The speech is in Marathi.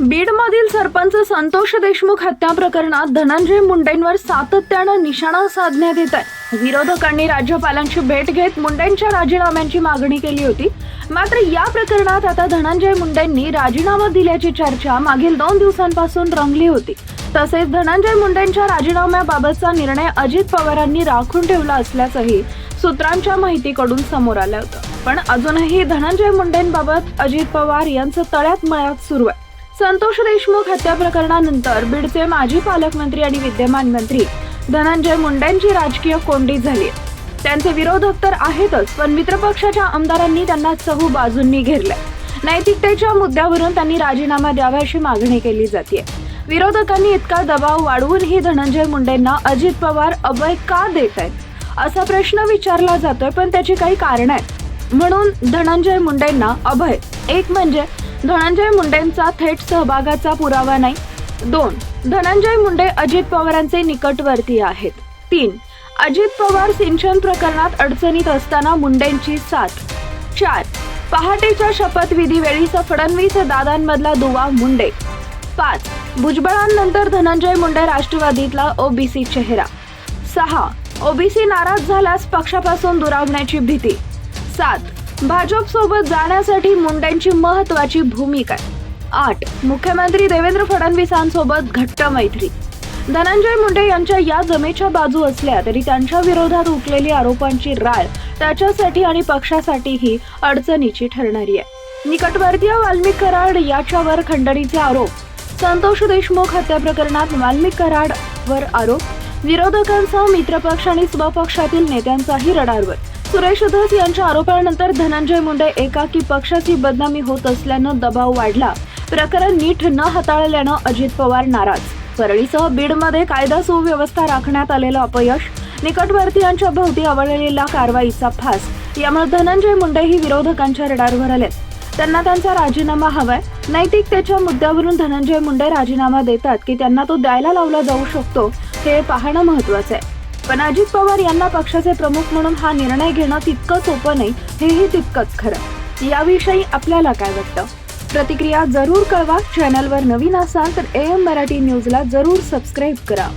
बीडमधील सरपंच संतोष देशमुख हत्या प्रकरणात धनंजय मुंडेंवर सातत्यानं निशाणा साधण्यात येत आहे. विरोधकांनी राज्यपालांची भेट घेत मुंडेंच्या राजीनाम्यांची मागणी केली होती. मात्र या प्रकरणात आता धनंजय मुंडेंनी राजीनामा दिल्याची चर्चा मागील दोन दिवसांपासून रंगली होती. तसेच धनंजय मुंडेंच्या राजीनाम्याबाबतचा निर्णय अजित पवारांनी राखून ठेवला असल्याचंही सूत्रांच्या माहितीकडून समोर आलं होतं. पण अजूनही धनंजय मुंडेंबाबत अजित पवार यांचं तळ्यात मळ्यात सुरू आहे. संतोष देशमुख हत्या प्रकरणानंतर बीडचे माजी पालकमंत्री आणि विद्यमान मंत्री धनंजय मुंडेंची राजकीय कोंडी झाली. त्यांचे विरोधक तर आहेतच पण मित्रपक्षाच्या आमदारांनी त्यांना चहू बाजूंनी घेरले नैतिकतेच्या मुद्द्यावरून त्यांनी राजीनामा द्यावा अशी मागणी केली जाते विरोधकांनी इतका दबाव वाढवूनही धनंजय मुंडेंना अजित पवार अभय का देत आहेत असा प्रश्न विचारला जातोय पण त्याची काही कारण आहेत. म्हणून धनंजय मुंडेंना अभय एक म्हणजे धनंजय मुंडेंचा थेट सहभागाचा पुरावा नाही. दोन धनंजय मुंडे अजित पवारांचे निकटवर्ती आहेत. तीन अजित पवार सिंचन प्रकरणात अडचणीत असताना मुंडेंची साथ. चार पहाटेच्या शपथविधी वेळी फडणवीस दादांमधला दुवा मुंडे. पाच भुजबळांनंतर धनंजय मुंडे राष्ट्रवादीतला ओबीसी चेहरा. सहा ओबीसी नाराज झाल्यास पक्षापासून दुरावण्याची भीती. सात भाजप सोबत जाण्यासाठी मुंडेंची महत्वाची भूमिका आठ मुख्यमंत्री देवेंद्र फडणवीसांसोबत घट्ट मैत्री. धनंजय मुंडे यांच्या या जमेच्या बाजू असल्या तरी त्यांच्या विरोधात उठलेली आरोपांची राळ त्याच्यासाठी आणि पक्षासाठीही अडचणीची ठरणारी आहे. निकटवर्तीय वाल्मिक कराड याच्यावर खंडणीचे आरोप. संतोष देशमुख हत्या प्रकरणात वाल्मिक कराडवर आरोप. विरोधकांसह मित्रपक्ष आणि स्वपक्षातील नेत्यांचाही रडारवर. सुरेश धस यांच्या आरोपानंतर धनंजय मुंडे एकाकी पक्षाची बदनामी होत असल्यानं दबाव वाढला. प्रकरण नीट न हाताळल्यानं अजित पवार नाराज. परळीसह बीडमध्ये कायदा सुव्यवस्था राखण्यात आलेलं अपयश निकटवर्तीयांच्या भोवती आवळलेला कारवाईचा फास यामुळे धनंजय मुंडेही विरोधकांच्या रडारवर आले त्यांना त्यांचा राजीनामा हवाय. नैतिकतेच्या मुद्द्यावरून धनंजय मुंडे राजीनामा देतात की त्यांना तो द्यायला लावला जाऊ शकतो हे पाहणं महत्वाचं आहे. पण अजित पवार यांना पक्षाचे प्रमुख म्हणून हा निर्णय घेणं तितकं सोपं नाही हेही तितकंच खरं. याविषयी आपल्याला काय वाटतं? प्रतिक्रिया जरूर कळवा. चॅनलवर नवीन असाल तर ए एम मराठी न्यूजला जरूर सबस्क्राईब करा.